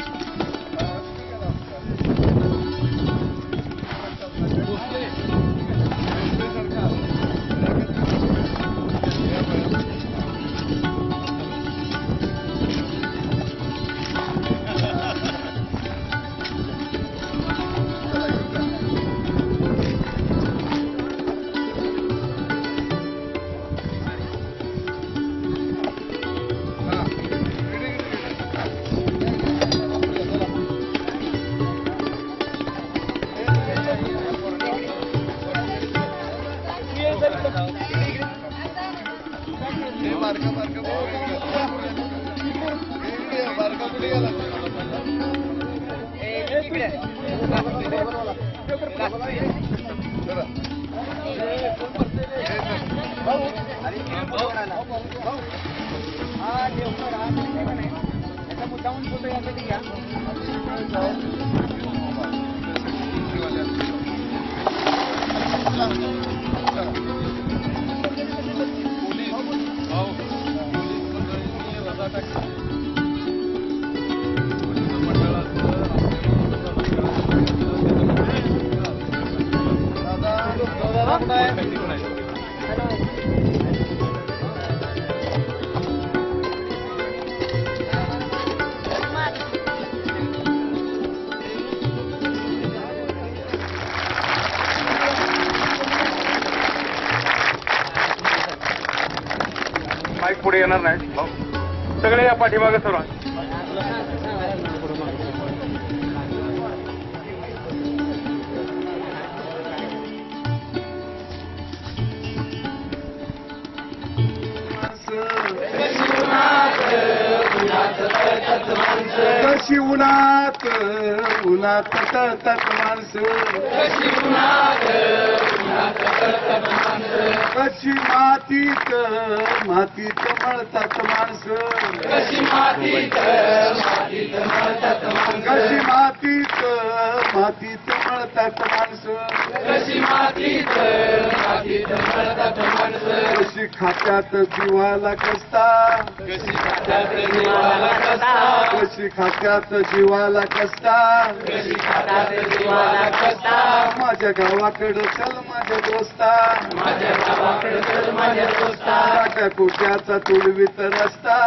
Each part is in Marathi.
वाटतं बारका जरा. पुढे येणार नाही सगळे या पाठीमागे सर्व कशी उन्हात उन्हात तळतात माणसं. कशी मातीत मातीत मळतात माणसं. कशी मातीत मातीत मळतात माणसं. कशी कशी खात्यात जीवाला कसता? कशी खात्यात जीवाला कसा कशी खात्यात जीवाला कसता? कशी खात्यात जीवाला कसा माझ्या गावाकडं चल माझ्या दोस्ता. माझ्या गावाकडे चल माझ्या दोस्ता. काट्या कुट्याचा तुडवीत रस्ता.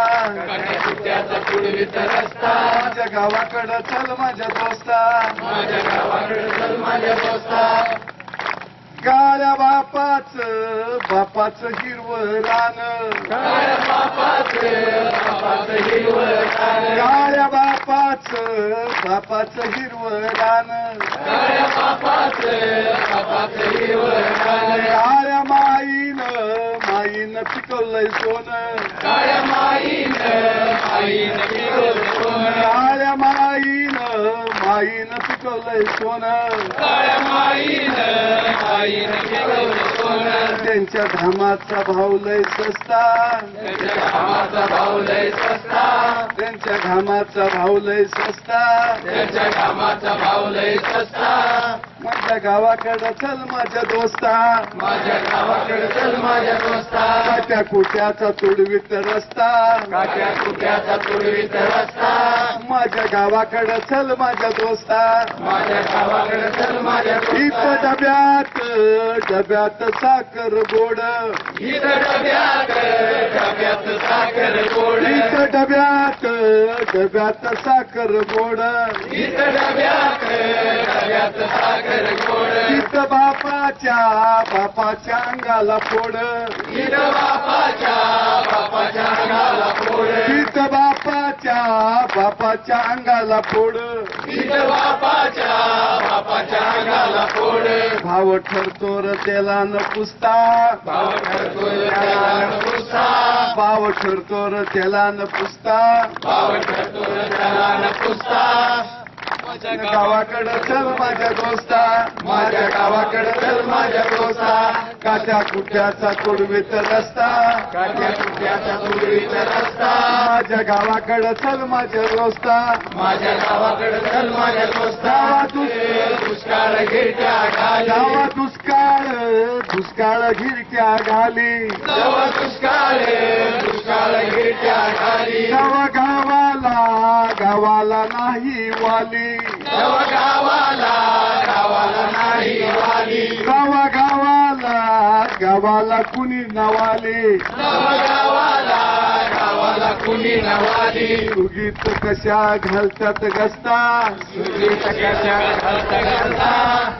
काट्या कुट्याचा तुडवीत रस्ता. माझ्या गावाकडं चल माझ्या दोस्ता. माझ्या गावाकडे चल माझ्या दोस्ता. काळ्या बापाच बापाच हिरवं रान काळ्या बापाचं बापाचं हिरवं रान काळ्या माईन माईन पिकवलंय सोनं. काळ्या माईनं काळ्या माईन माईन पिकवलंय सोनं. आईनं पिकवलं सोनं. त्यांच्या धामाचा भाव लय सस्ता. त्याच्या कामाचा भाव लय सस्ता. त्यांच्या घामाचा भाव लय सस्ता. त्याच्या कामाचा भाव लय सस्ता. माझ्या गावाकडं चल माझ्या दोस्ता. माझ्या गावाकडे चल माझ्या दोस्ता. काट्या कुट्याचा तुडवीत रस्ता. काट्या कुट्याचा पूर्वीचा रस्ता. माझ्या गावाकडं चल माझ्या दोस्ता. माझ्या गावाकडे चल माझ्या इथं डब्यात डब्यात साखर गोड. इथं डब्यात डब्यात साखर गोड. इथं डब्यात डब्यात साखर गोड. डब्यात डब्यात साखर गोड इथं बापाच्या बापाच्या अंगाला फोड. इथं बापाच्या बापाच्या अंगाला फोड. इथं बापाच्या बापाच्या अंगाला फोड. बापाच्या बापाच्या अंगाला फोड. भाव ठरतो र त्याला न पुसता. भाव ठरतो त्याला न पुसता. भाव ठरतो र त्याला न पुसता. भाव ठरतो त्याला न पुसता. माझ्या गावाकडं चल माझ्या दोस्ता. माझ्या गावाकडं चल माझ्या दोस्ता. काट्या कुट्याचा तुडवीत रस्ता. रस्ता माझ्या गावाकडं चल माझ्या दोस्ता. माझ्या गावाकडे चल माझ्या दोस्ता दुष्काळ गिरट्या घाली. गावा दुष्काळ दुष्काळ घिरट्या घाली. दुष्काळ दुष्काळ गिरट्या घाली गावा गावाला गावाला नाही वाली. गावाला गावाला नाही वाली. गावा गावाला गावाला कुणी नावाले? गावाला कुणी नवाली? सुगीत कशा घालतात गस्ता? सुगीत कशा घालता घालता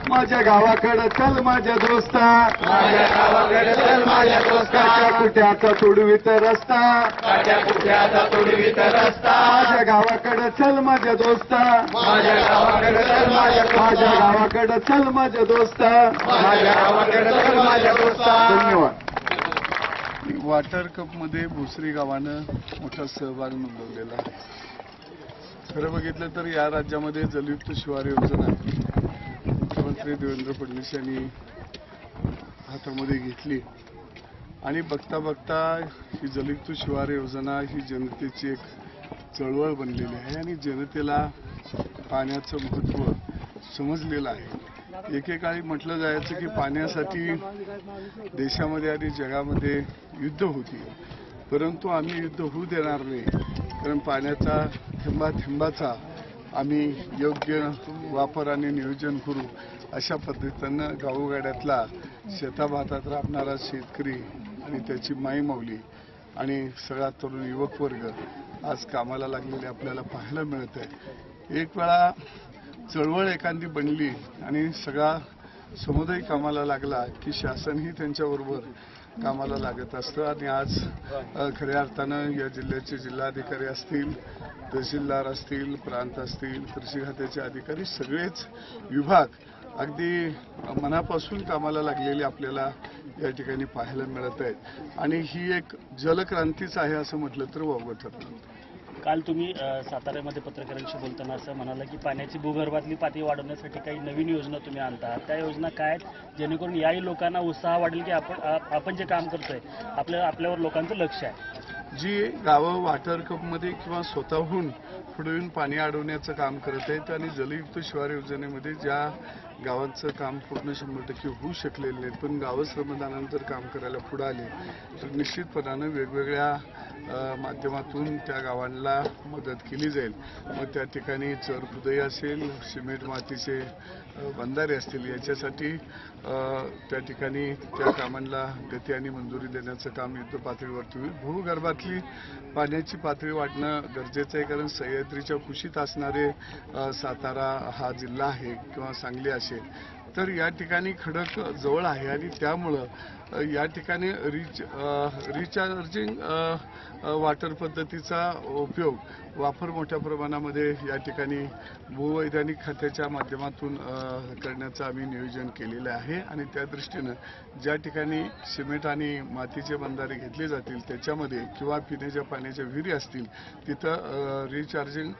माझ्या गावाकडं चल माझ्या दोस्ता. माझ्या गावाकडे चल माझ्या दोस्ता. कुट्याचा तुडवीत रस्ता? काट्या कुट्याचा तुडवीत रस्ता? माझ्या गावाकडं चल माझ्या दोस्ता. माझ्या गावाकडे चल माझ्या माझ्या दोस्ता गावाकडं चल माझ्या दोस्ता. माझ्या गावाकडे चल माझ्या दोस्ता. धन्यवाद. वॉटर कपमध्ये भोसरी गावानं मोठा सहभाग नोंदवलेला आहे. खरं बघितलं तर या राज्यामध्ये जलयुक्त शिवार योजना मुख्यमंत्री देवेंद्र फडणवीस यांनी हातामध्ये घेतली. आणि बघता बघता ही जलयुक्त शिवार योजना ही जनतेची एक चळवळ बनलेली आहे आणि जनतेला पाण्याचं महत्त्व समजलेलं आहे. एकेकाळी म्हटलं जायचं की पाण्यासाठी देशामध्ये आणि जगामध्ये युद्ध होती. परंतु आम्ही युद्ध होऊ देणार नाही कारण पाण्याचा थेंबा थेंबाचा आम्ही योग्य वापर आणि नियोजन करू अशा पद्धतीनं गावोगाड्यातला शेताभातात राबणारा शेतकरी आणि त्याची माई माऊली आणि सगळा तरुण युवक वर्ग आज कामाला लागलेले आपल्याला पाहायला मिळत आहे एक वेळा चळवळ एखादी बनली आणि सगळा समुदाय कामाला लागला की शासनही त्यांच्याबरोबर कामाला लागत असतं आणि आज खऱ्या अर्थानं या जिल्ह्याचे जिल्हाधिकारी असतील तहसीलदार असतील प्रांत असतील कृषी खात्याचे अधिकारी सगळेच विभाग अगदी मनापासून कामाला लागलेले आपल्याला या ठिकाणी पाहायला मिळत आहेत. आणि ही एक जलक्रांतीच आहे असं म्हटलं तर वावगं ठरतं. काल तुम्ही साताऱ्यामध्ये पत्रकारांशी बोलताना असं म्हणाला की पाण्याची भूगर्भातली पातळी वाढवण्यासाठी काही नवीन योजना तुम्ही आणता. त्या योजना काय आहेत? जेणेकरून याही लोकांना उत्साह वाढेल की आपण आपण जे काम करतोय आपल्या आपल्यावर लोकांचं लक्ष आहे. जी गावं वॉटर कपमध्ये किंवा स्वतःहून पुढे येऊन पाणी अडवण्याचं काम करत आहेत आणि जलयुक्त शिवार योजनेमध्ये ज्या गावांचं काम पूर्ण शंभर टक्के होऊ शकलेलं नाही पण गावं श्रमदानानंतर काम करायला पुढं आले. तर निश्चितपणानं वेगवेगळ्या माध्यमातून त्या गावांना मदत केली जाईल. मग त्या ठिकाणी चरखुदई असेल सिमेंट मातीचे बंधारे असतील याच्यासाठी त्या ठिकाणी त्या कामांना गती आणि मंजुरी देण्याचं काम युद्ध पातळीवरती होईल. भूगर्भातली पाण्याची पातळी वाढणं गरजेचं आहे कारण सह्याद्रीच्या कुशीत असणारे सातारा हा जिल्हा आहे किंवा सांगली असेल. तर या ठिकाणी खडक जवळ आहे आणि त्यामुळं या ठिकाणी रिच रिचार्जिंग वॉटर पद्धतीचा उपयोग वापर मोठ्या प्रमाणामध्ये या ठिकाणी भूवैधानिक खात्याच्या माध्यमातून करण्याचं आम्ही नियोजन केलेलं आहे. आणि त्या दृष्टीनं ज्या ठिकाणी सिमेंट आणि मातीचे बंधारे घेतले जातील त्याच्यामध्ये किंवा पिण्याच्या पाण्याच्या विहिरी असतील तिथं रिचार्जिंग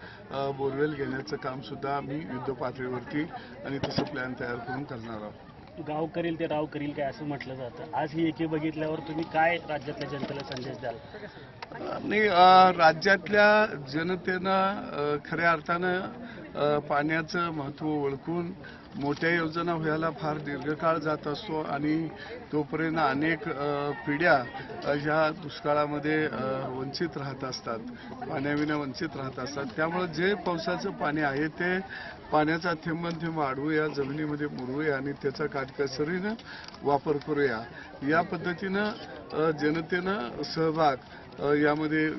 बोरवेल घेण्याचं कामसुद्धा आम्ही युद्ध पातळीवरती आणि तसं प्लॅन तयार करून करणार आहोत. गाव करील ते राव करील काय असं म्हटलं जातं. आज ही एके बघितल्यावर तुम्ही काय राज्यातल्या जनतेला संदेश द्याल? आणि राज्यातल्या जनतेनं खऱ्या अर्थानं पाण्याचं महत्त्व ओळखून मोठ्या योजना व्हायला फार दीर्घकाळ जात असतो आणि तोपर्यंत अनेक पिढ्या ह्या दुष्काळामध्ये वंचित राहत असतात पाण्याविना वंचित राहत असतात. त्यामुळे जे पावसाचं पाणी आहे ते पाण्याचा थेंब थेंब वाढवूया जमिनीमध्ये मुरवूया आणि त्याचा काटकसरीनं वापर करूया. या पद्धतीनं जनतेनं सहभाग यामध्ये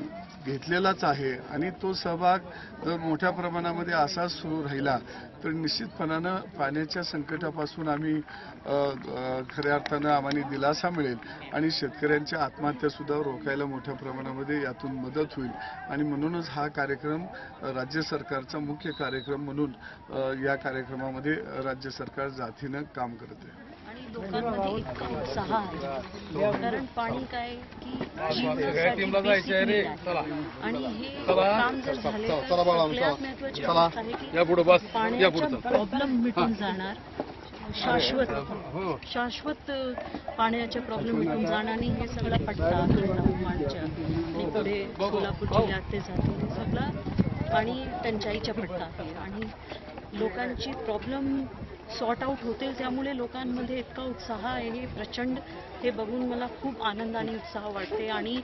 घेतलेलाच आहे आणि तो सहभाग जर मोठ्या प्रमाणामध्ये असाच सुरू राहिला तर निश्चितपणानं पाण्याच्या संकटापासून आम्ही खऱ्या अर्थानं आम्हाला दिलासा मिळेल आणि शेतकऱ्यांच्या आत्महत्यासुद्धा रोखायला मोठ्या प्रमाणामध्ये यातून मदत होईल. आणि म्हणूनच हा कार्यक्रम राज्य सरकारचा मुख्य कार्यक्रम म्हणून या कार्यक्रमामध्ये राज्य सरकार जातीनं काम करत आहे. आणि लोकांमध्ये इतका उत्साह आहे. कारण पाणी काय की. आणि हे काम जर झाले महत्वाची प्रॉब्लेम मिटून जाणार. शाश्वत. शाश्वत पाण्याचे प्रॉब्लेम मिटून जाणार आणि हे सगळं पट्टा खंडामानच्या आणि पुढे सोलापूर जिल्ह्यात ते जातो. हे सगळं पाणी टंचाईचा पट्टा आहे. आणि लोकांची प्रॉब्लेम सॉर्ट आऊट होतील त्यामुळे लोकांमध्ये इतका उत्साह आहे हे प्रचंड. हे बघून मला खूप आनंद आणि उत्साह वाटते. आणि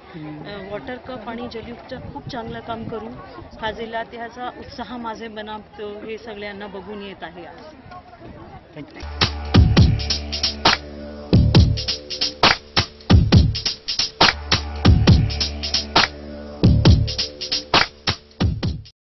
वॉटर कप आणि जलयुक्त खूप चांगलं काम करू हा जिल्हा त्याचा उत्साह माझे बनावतो हे सगळ्यांना बघून येत आहे आज. थँक्यू